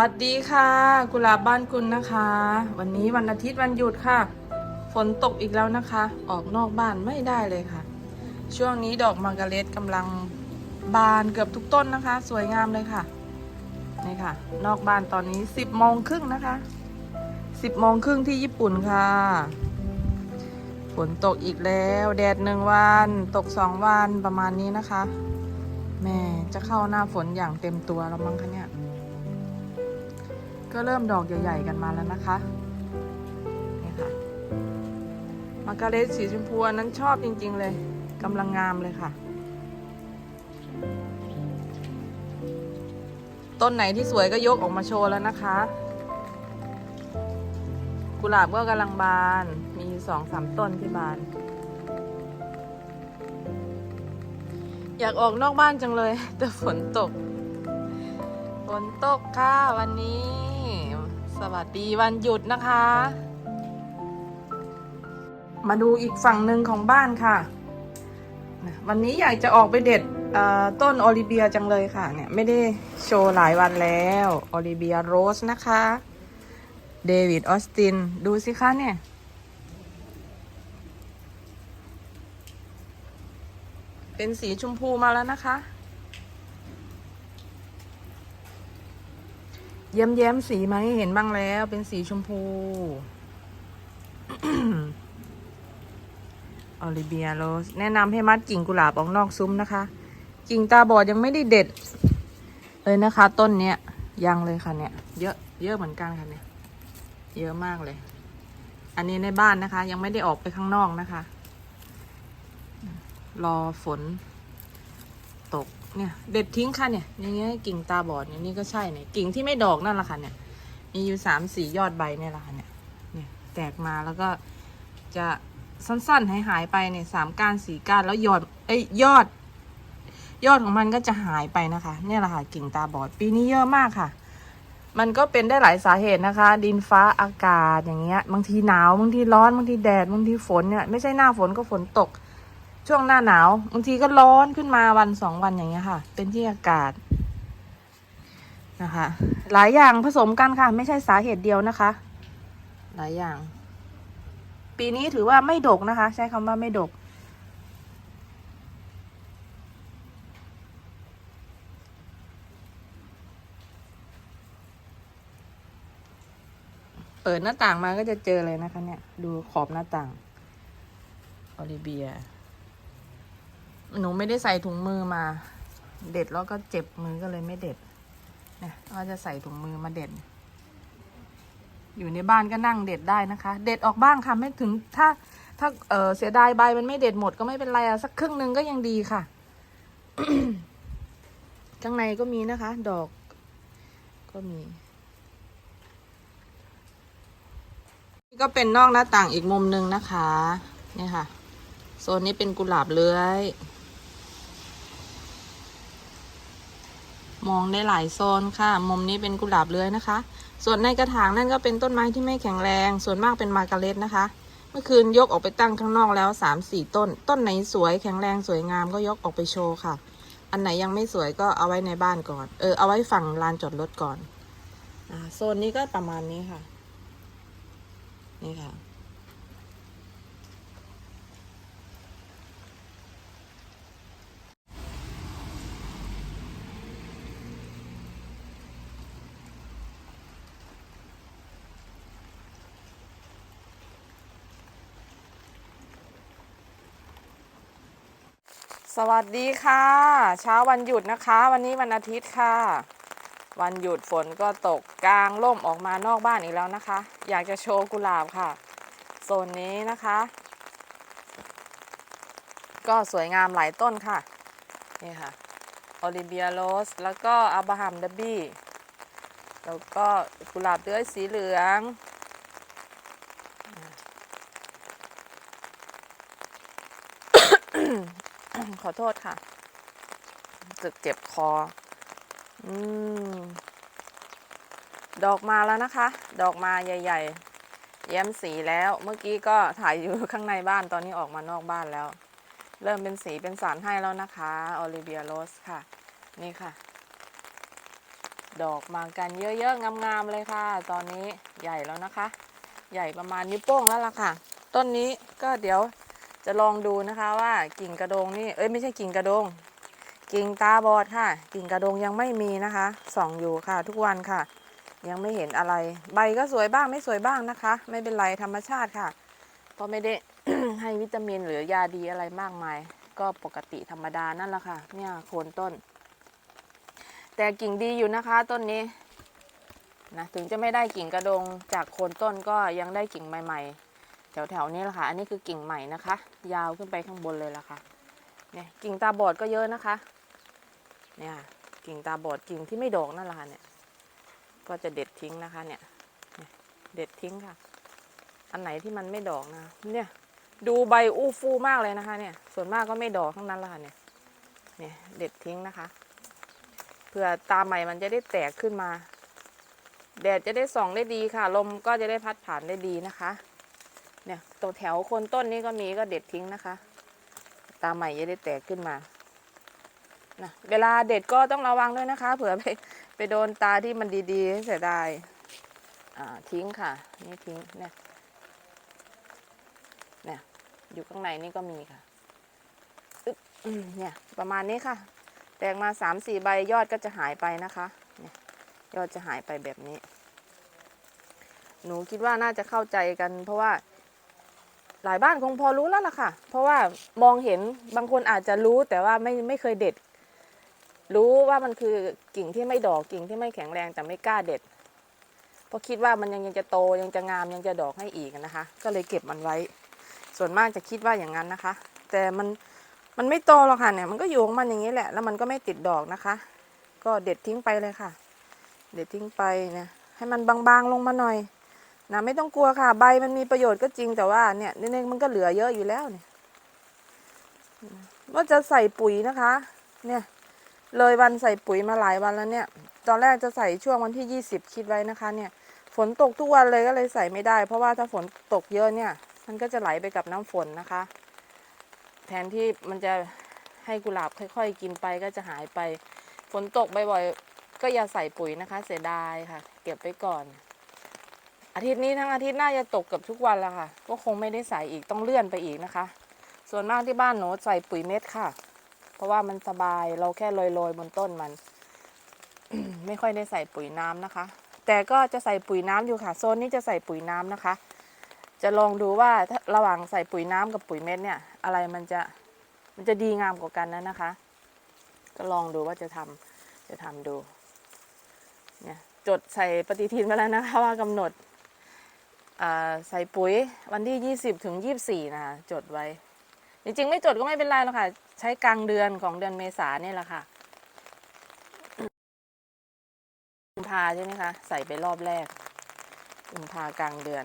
วัสดีค่ะ กุหลาบบ้านคุณนะคะ วันนี้วันอาทิตย์วันหยุดค่ะ ฝนตกอีกแล้วนะคะ ออกนอกบ้านไม่ได้เลยค่ะ ช่วงนี้ดอกมาร์การเร็ตกำลังบานเกือบทุกต้นนะคะ สวยงามเลยค่ะนี่ค่ะ นอกบ้านตอนนี้10โมงครึ่งนะคะ10โมงครึ่งที่ญี่ปุ่นค่ะ ฝนตกอีกแล้ว แดดหนึ่งวัน ตกสองวันประมาณนี้นะคะแม่จะเข้าหน้าฝนอย่างเต็มตัวแล้วมั้งคะเนี่ย ก็เริ่มดอกใหญ่ๆกันมาแล้วนะคะนี่ค่ะมาการเร็ตสีชมพูอันนั้นชอบจริงๆเลยกำลังงามเลยค่ะ ต้นไหนที่สวยก็ยกออกมาโชว์แล้วนะคะ กุหลาบก็กำลังบานมีสองสามต้นที่บาน อยากออกนอกบ้านจังเลย แต่ฝนตก ฝนตกค่ะวันนี้ สวัสดีวันหยุดนะคะ มาดูอีกฝั่งหนึ่งของบ้านค่ะ วันนี้อยากจะออกไปเด็ดต้นโอลิเบียจังเลยค่ะ เนี่ยไม่ได้โชว์หลายวันแล้วโอลิเบียโรสนะคะเดวิดออสตินดูสิคะเนี่ย เป็นสีชมพูมาแล้วนะคะ เย้มแย้มสีมาให้เห็นบ้างแล้ว เป็นสีชมพูออลิเบียโรสแนะนำให้มัดกิ่งกุหลาบออกนอกซุ้มนะคะ กิ่งตาบอดยังไม่ได้เด็ด เลยนะคะ ต้นเนี้ยยังเลยค่ะเนี่ย เยอะเยอะเหมือนกันค่ะเนี่ย เยอะมากเลย อันนี้ในบ้านนะคะ ยังไม่ได้ออกไปข้างนอกนะคะ รอฝนตก เนี่ยเด็ดทิ้งค่ะเนี่ยอย่างเงี้ยกิ่งตาบอดเนี่ยนี่ก็ใช่เนี่ยกิ่งที่ไม่ดอกนั่นแหละค่ะเนี่ย มีอยู่สามสี่ยอดใบเนี่ยแหละค่ะเนี่ยเนี่ยแตกมาแล้วก็จะสั้นๆหายหายๆไปเนี่ยสามก้านสี่ก้านแล้วยอดเอ้ยยอด ยอดของมันก็จะหายไปนะคะ เนี่ยแหละค่ะกิ่งตาบอดปีนี้เยอะมากค่ะ มันก็เป็นได้หลายสาเหตุนะคะ ดินฟ้าอากาศอย่างเงี้ย บางทีหนาวบางทีร้อนบางทีแดดบางทีฝนเนี่ยไม่ใช่หน้าฝนก็ฝนตก ช่วงหน้าหนาวบางทีก็ร้อนขึ้นมาวันสองวันอย่างเงี้ยค่ะ เป็นที่อากาศนะคะ หลายอย่างผสมกันค่ะ ไม่ใช่สาเหตุเดียวนะคะ หลายอย่าง ปีนี้ถือว่าไม่ดกนะคะ ใช้คำว่าไม่ดก เปิดหน้าต่างมาก็จะเจอเลยนะคะ เนี่ย ดูขอบหน้าต่าง ออลิเบีย หนูไม่ได้ใส่ถุงมือมา เด็ดแล้วก็เจ็บมือก็เลยไม่เด็ดเนี่ยก็จะใส่ถุงมือมาเด็ด อยู่ในบ้านก็นั่งเด็ดได้นะคะ เด็ดออกบ้างค่ะไม่ถึงถ้า ถ้าเเสียดายใบมันไม่เด็ดหมดก็ไม่เป็นไรอะสักครึ่งหนึ่งก็ยังดีค่ะข้างในก็มีนะคะ ดอก ก็มีนี่ก็เป็นนอกหน้าต่างอีกมุมหนึ่งนะคะ นี่ค่ะ โซนนี้เป็นกุหลาบเลื้อย มองได้หลายโซนค่ะ มุมนี้เป็นกุหลาบเลื้อยนะคะ ส่วนในกระถางนั่นก็เป็นต้นไม้ที่ไม่แข็งแรง ส่วนมากเป็นมาร์การเร็ตนะคะ เมื่อคืนยกออกไปตั้งข้างนอกแล้วสามสี่ต้น ต้นไหนสวยแข็งแรงสวยงามก็ยกออกไปโชว์ค่ะ อันไหนยังไม่สวยก็เอาไว้ในบ้านก่อน เออเอาไว้ฝั่งลานจอดรถก่อน อ่าโซนนี้ก็ประมาณนี้ค่ะ นี่ค่ะ สวัสดีค่ะ เช้าวันหยุดนะคะ วันนี้วันอาทิตย์ค่ะ วันหยุดฝนก็ตกกลางร่มออกมานอกบ้านอีกแล้วนะคะ อยากจะโชว์กุหลาบค่ะโซนนี้นะคะ ก็สวยงามหลายต้นค่ะ นี่ค่ะโอลิเบียโรสแล้วก็อับราฮัมดับบี้แล้วก็กุหลาบเลื้อยสีเหลือง ขอโทษค่ะรู้สึกเจ็บคอ อืม ดอกมาแล้วนะคะ ดอกมาใหญ่ ๆ แย้มสีแล้ว เมื่อกี้ก็ถ่ายอยู่ข้างในบ้าน ตอนนี้ออกมานอกบ้านแล้ว เริ่มเป็นสีเป็นสารให้แล้วนะคะโอลิเวียโรสค่ะ นี่ค่ะ ดอกมากันเยอะๆ งามๆ เลยค่ะ ตอนนี้ใหญ่แล้วนะคะ ใหญ่ประมาณนิ้วโป้งแล้วล่ะค่ะ ต้นนี้ก็เดี๋ยว จะลองดูนะคะว่ากิ่งกระโดงนี่เอ้ยไม่ใช่กิ่งกระโดง กิ่งตาบอดค่ะ กิ่งกระโดงยังไม่มีนะคะส่องอยู่ค่ะ ทุกวันค่ะ ยังไม่เห็นอะไร ใบก็สวยบ้างไม่สวยบ้างนะคะ ไม่เป็นไรธรรมชาติค่ะ เพราะไม่ได้ให้วิตามินหรือยาดีอะไรมากมาย ก็ปกติธรรมดานั่นแหละค่ะ เนี่ยโคนต้น แต่กิ่งดีอยู่นะคะต้นนี้นะถึงจะไม่ได้กิ่งกระดงจากโคนต้นก็ยังได้กิ่งใหม่ ๆ แถวๆนี้แหละค่ะ อันนี้คือกิ่งใหม่นะคะ ยาวขึ้นไปข้างบนเลยล่ะค่ะ เนี่ยกิ่งตาบอดก็เยอะนะคะ เนี่ยค่ะกิ่งตาบอดกิ่งที่ไม่ดอกนั่นแหละค่ะเนี่ย ก็จะเด็ดทิ้งนะคะเนี่ย เด็ดทิ้งค่ะ อันไหนที่มันไม่ดอกนะ เนี่ย ดูใบอู้ฟู่มากเลยนะคะ เนี่ย ส่วนมากก็ไม่ดอกทั้งนั้นละค่ะเนี่ย เนี่ยเด็ดทิ้งนะคะ เพื่อตาใหม่มันจะได้แตกขึ้นมา แดดจะได้ส่องได้ดีค่ะ ลมก็จะได้พัดผ่านได้ดีนะคะ เนี่ยตัวแถวคนต้นนี้ก็มีก็เด็ดทิ้งนะคะ ตาใหม่จะได้แตกขึ้นมานะเวลาเด็ดก็ต้องระวังด้วยนะคะ เผื่อไปไปโดนตาที่มันดีๆเสียดายอ่าทิ้งค่ะ นี่ทิ้งเนี่ยเนี่ยอยู่ข้างในนี่ก็มีค่ะอึ๊บเนี่ยประมาณนี้ค่ะ แตกมาสามสี่ใบยอดก็จะหายไปนะคะเนี่ยยอดจะหายไปแบบนี้ หนูคิดว่าน่าจะเข้าใจกันเพราะว่า หลายบ้านคงพอรู้แล้วล่ะค่ะ เพราะว่ามองเห็นบางคนอาจจะรู้แต่ว่าไม่ไม่เคยเด็ด รู้ว่ามันคือกิ่งที่ไม่ดอกกิ่งที่ไม่แข็งแรงแต่ไม่กล้าเด็ด เพราะคิดว่ามันยังยังจะโตยังจะงามยังจะดอกให้อีกนะคะ ก็เลยเก็บมันไว้ ส่วนมากจะคิดว่าอย่างนั้นนะคะ แต่มันมันไม่โตหรอกค่ะเนี่ยมันก็อยู่ของมันอย่างนี้แหละ แล้วมันก็ไม่ติดดอกนะคะ ก็เด็ดทิ้งไปเลยค่ะ เด็ดทิ้งไปเนี่ยให้มันบางๆลงมาหน่อย นะไม่ต้องกลัวค่ะ ใบมันมีประโยชน์ก็จริงแต่ว่าเนี่ยนี่มันก็เหลือเยอะอยู่แล้วเนี่ยว่าจะใส่ปุ๋ยนะคะ เนี่ย เลยวันใส่ปุ๋ยมาหลายวันแล้วเนี่ย ตอนแรกจะใส่ช่วงวันที่20คิดไว้นะคะ เนี่ย ฝนตกทุกวันเลยก็เลยใส่ไม่ได้ เพราะว่าถ้าฝนตกเยอะเนี่ย มันก็จะไหลไปกับน้ำฝนนะคะ แทนที่มันจะให้กุหลาบค่อย ๆ กินไปก็จะหายไป ฝนตกบ่อยๆก็อย่าใส่ปุ๋ยนะคะ เสียดายค่ะ เก็บไว้ก่อน อาทิตย์นี้ทั้งอาทิตย์น่าจะตกเกับทุกวันแล้วค่ะ ก็คงไม่ได้ใส่อีกต้องเลื่อนไปอีกนะคะ ส่วนมากที่บ้านหนูใส่ปุ๋ยเม็ดค่ะ เพราะว่ามันสบายเราแค่โรยๆบนต้นมัน ไม่ค่อยได้ใส่ปุ๋ยน้ำนะคะ แต่ก็จะใส่ปุ๋ยน้ำอยู่ค่ะ โซนนี้จะใส่ปุ๋ยน้ำนะคะ จะลองดูว่าระหว่างใส่ปุ๋ยน้ำกับปุ๋ยเม็ดเนี่ย อะไรมันจะมันจะดีงามกว่ากันนะนะคะ ก็ลองดูว่าจะทำจะทำดูเนี่ยจดใส่ปฏิทินไว้แล้วนะคะว่ากำหนด ใส่ปุ๋ยวันที่ 20ถึง24 นะคะจดไว้ จริงๆ ไม่จดก็ไม่เป็นไรหรอกค่ะ ใช้กลางเดือนของเดือนเมษาเนี่ยแหละค่ะกุมภาใช่ไหมคะใส่ไปรอบแรกกุมภากลางเดือน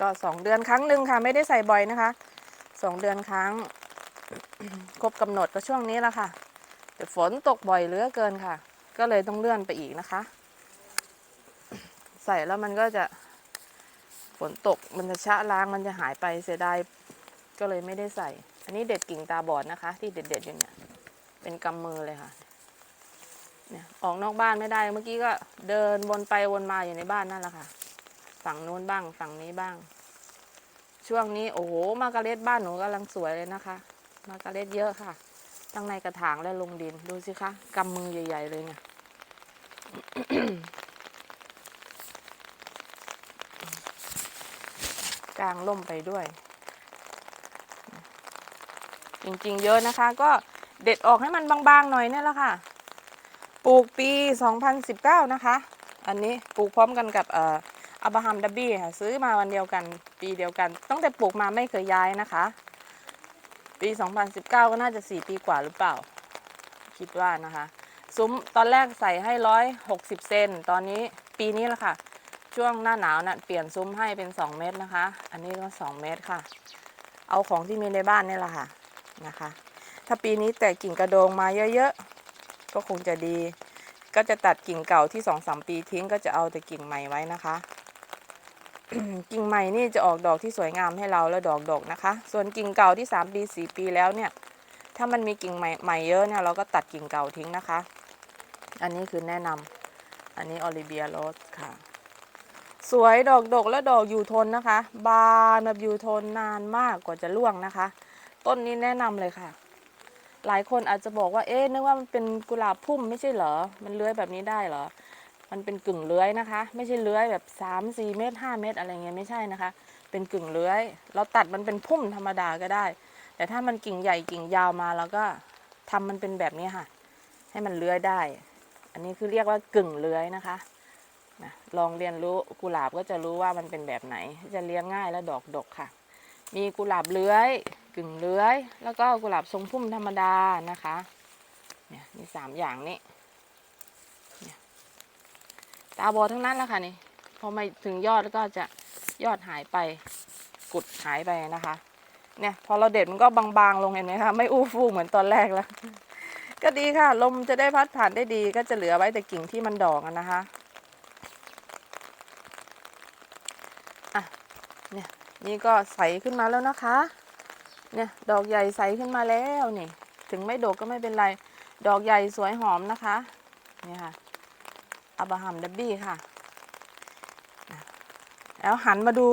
ก็สองเดือนครั้งหนึ่งค่ะ ไม่ได้ใส่บ่อยนะคะสองเดือนครั้ง ครบกำหนดก็ช่วงนี้แหละค่ะแต่ฝนตกบ่อยเหลือเกินค่ะ ก็เลยต้องเลื่อนไปอีกนะคะ ใส่แล้วมันก็จะ ฝนตกมันจะชะล้างมันจะหายไปเสียดายก็เลยไม่ได้ใส่ อันนี้เด็ดกิ่งตาบอดนะคะ ที่เด็ดๆอยู่เนี่ย เป็นกำมือเลยค่ะ เนี่ยออกนอกบ้านไม่ได้ เมื่อกี้ก็เดินวนไปวนมาอยู่ในบ้านนั่นแหละค่ะ ฝั่งนู้นบ้าง ฝั่งนี้บ้าง ช่วงนี้โอ้โหมากร์เร็ตบ้านหนูกำลังสวยเลยนะคะ มากร์เร็ตเยอะค่ะ ทั้งในกระถางและลงดิน ดูสิคะกำมือใหญ่ ๆ เลยเนี่ย กลางล่มไปด้วย จริงๆ เยอะนะคะ ก็เด็ดออกให้มันบางๆหน่อยเนี่ยแหละค่ะ ปลูกปี 2019 นะคะ อันนี้ปลูกพร้อมกันกับเอ่ออับราฮัมดับบี้ค่ะ ซื้อมาวันเดียวกันปีเดียวกัน ตั้งแต่ปลูกมาไม่เคยย้ายนะคะ ปี 2019 ก็น่าจะ 4 ปีกว่าหรือเปล่า คิดว่านะคะ ซุ้มตอนแรกใส่ให้ 160 เซน ตอนนี้ปีนี้แหละค่ะ ช่วงหน้าหนาวน่ะเปลี่ยนซุ้มให้เป็น 2 เมตรนะคะ อันนี้ก็ 2 เมตรค่ะ เอาของที่มีในบ้านนี่แหละค่ะนะคะ ถ้าปีนี้แตกกิ่งกระโดงมาเยอะๆ ก็คงจะดี ก็จะตัดกิ่งเก่าที่สองสามปีทิ้งก็จะเอาแต่กิ่งใหม่ไว้นะคะ กิ่งใหม่นี่จะออกดอกที่สวยงามให้เราแล้วดอกดกนะคะ ส่วนกิ่งเก่าที่สามปีสี่ปีแล้วเนี่ย ถ้ามันมีกิ่งใหม่ใหม่เยอะเนี่ยเราก็ตัดกิ่งเก่าทิ้งนะคะ อันนี้คือแนะนำอันนี้ออลิเบียโรสค่ะ สวยดอกดกและดอกอยู่ทนนะคะ บานแบบอยู่ทนนานมากกว่าจะร่วงนะคะ ต้นนี้แนะนำเลยค่ะ หลายคนอาจจะบอกว่าเอ๊ะนึกว่ามันเป็นกุหลาบพุ่มไม่ใช่เหรอ มันเลื้อยแบบนี้ได้เหรอ มันเป็นกึ่งเลื้อยนะคะ ไม่ใช่เลื้อยแบบ3 4เมตร5เมตรอะไรเงี้ยไม่ใช่นะคะ เป็นกึ่งเลื้อย เราตัดมันเป็นพุ่มธรรมดาก็ได้ แต่ถ้ามันกิ่งใหญ่กิ่งยาวมาเราก็ทำมันเป็นแบบนี้ค่ะ ให้มันเลื้อยได้ อันนี้คือเรียกว่ากึ่งเลื้อยนะคะ นะลองเรียนรู้กุหลาบก็จะรู้ว่ามันเป็นแบบไหน จะเลี้ยงง่ายและดอกดกค่ะ มีกุหลาบเลื้อยกึ่งเลื้อย แล้วก็กุหลาบทรงพุ่มธรรมดานะคะเนี่ยมีสามอย่างนี้นตาบอดทั้งนั้นแล้วค่ะนี่พอมาถึงยอดแล้วก็จะยอดหายไปกุดหายไปนะคะ เนี่ยพอเราเด็ดมันก็บางๆลงเห็นไหมคะไม่อู้ฟู่เหมือนตอนแรกแล้ว ก็ดีค่ะ ลมจะได้พัดผ่านได้ดีก็จะเหลือไว้แต่กิ่งที่มันดอกนะคะ เนี่ยนี่ก็ใสขึ้นมาแล้วนะคะ เนี่ยดอกใหญ่ใสขึ้นมาแล้วนี่ ถึงไม่ดกก็ไม่เป็นไร ดอกใหญ่สวยหอมนะคะ นี่ค่ะอับราฮัมดับบี้ค่ะ แล้วหันมาดู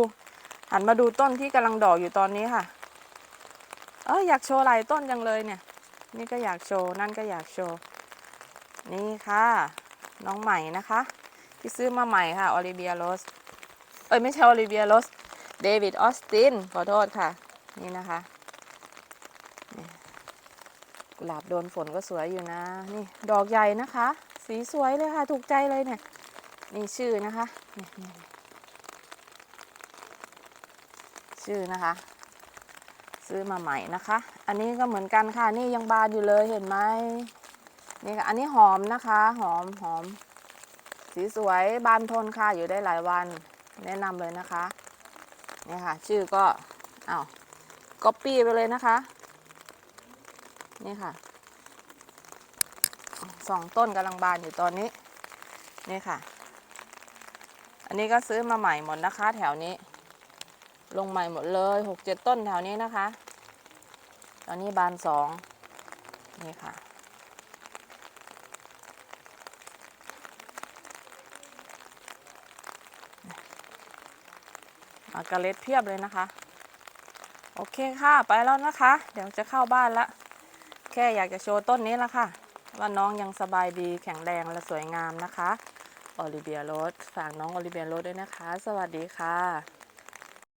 หันมาดูต้นที่กำลังดอกอยู่ตอนนี้ค่ะ เอออยากโชว์หลายต้นจังเลยเนี่ย นี่ก็อยากโชว์ นั่นก็อยากโชว์ นี่ค่ะ น้องใหม่นะคะ ที่ซื้อมาใหม่ค่ะ ออลิเบียโรส เอ้ยไม่ใช่ออลิเบียโรส เดวิดออสตินขอโทษค่ะ นี่นะคะกุหลาบโดนฝนก็สวยอยู่นะ นี่ดอกใหญ่นะคะ สีสวยเลยค่ะ ถูกใจเลยเนี่ย นี่ชื่อนะคะนี่ชื่อนะคะ ซื้อมาใหม่นะคะ อันนี้ก็เหมือนกันค่ะ นี่ยังบานอยู่เลยเห็นไหมนี่ค่ะ อันนี้หอมนะคะ หอมหอม สีสวยบานทนค่ะ อยู่ได้หลายวัน แนะนำเลยนะคะ นี่ค่ะ ชื่อก็เอ้าก๊อปปี้ไปเลยนะคะ นี่ค่ะสองต้นกำลังบานอยู่ตอนนี้ นี่ค่ะ อันนี้ก็ซื้อมาใหม่หมดนะคะ แถวนี้ ลงใหม่หมดเลยหกเจ็ดต้นแถวนี้นะคะ ตอนนี้บานสองนี่ค่ะ มากระเล็ดเพียบเลยนะคะ โอเคค่ะไปแล้วนะคะ เดี๋ยวจะเข้าบ้านละ แค่อยากจะโชว์ต้นนี้ละค่ะ ว่าน้องยังสบายดีแข็งแรงและสวยงามนะคะออลิเบียโรสฝากน้องออลิเบียโรสด้วยนะคะ สวัสดีค่ะ